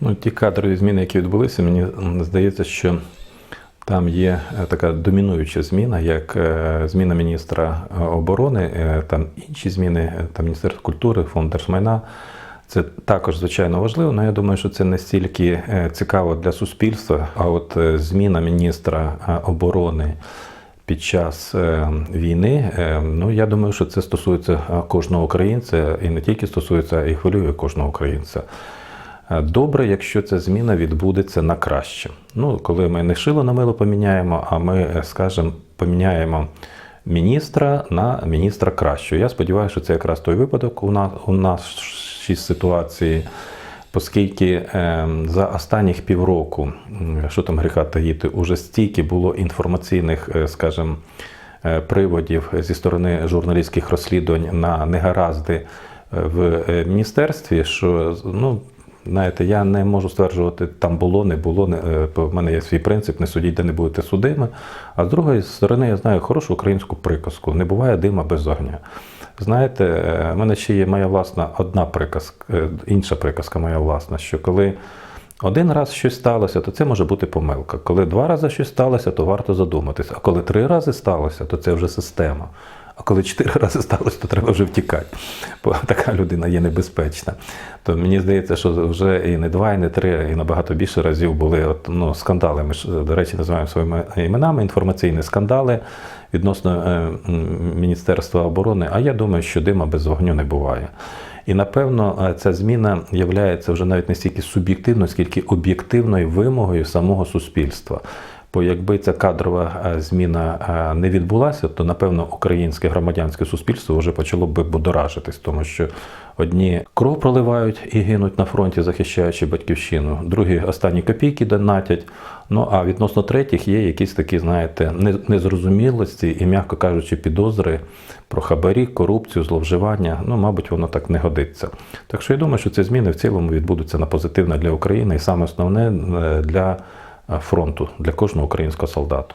Ну, ті кадрові зміни, які відбулися, мені здається, що там є е, така домінуюча зміна, як е, зміна міністра е, оборони, там інші зміни, там Міністерство культури, фонд держмайна. Це також звичайно важливо, але я думаю, що це не стільки цікаво для суспільства, а от зміна міністра оборони під час війни, ну я думаю, що це стосується кожного українця і не тільки стосується, а і хвилює кожного українця. Е, Добре, якщо ця зміна відбудеться на краще. Ну, коли ми не шило на мило поміняємо, а ми, е, скажімо, поміняємо міністра на міністра кращого. Я сподіваюся, що це якраз той випадок у нас у нашій ситуації, оскільки е, за останніх півроку, що там гріха таїти, уже стільки було інформаційних, е, скажімо, приводів зі сторони журналістських розслідувань на негаразди в міністерстві, що ну. Знаєте, я не можу стверджувати, там було, не було. Не, е, в мене є свій принцип, не судіть, де не будете судими. А з другої сторони, я знаю хорошу українську приказку: не буває дима без огня. Знаєте, е, в мене ще є моя власна одна приказка, е, інша приказка моя власна, що коли один раз щось сталося, то це може бути помилка. Коли два рази щось сталося, то варто задуматися. А коли три рази сталося, то це вже система. А коли чотири рази сталося, то треба вже втікати. Бо така людина є небезпечна. То мені здається, що вже і не два, і не три, і набагато більше разів були от, ну, скандали. Ми ж, до речі, називаємо своїми іменами інформаційні скандали відносно е, Міністерства оборони. А я думаю, що дима без вогню не буває. І напевно е, ця зміна є вже навіть не стільки суб'єктивною, скільки об'єктивною вимогою самого суспільства. Бо якби ця кадрова е, зміна е, не відбулася, то напевно українське громадянське суспільство вже почало би будоражитись, тому що одні кров проливають і гинуть на фронті, захищаючи батьківщину, другі останні копійки донатять. Ну а відносно третіх є якісь такі, знаєте, незрозумілості і, м'яко кажучи, підозри про хабарі, корупцію, зловживання. Ну, мабуть, воно так не годиться. Так що я думаю, що ці зміни в цілому відбудуться на позитивне для України і саме основне е, для фронту, для кожного українського солдата.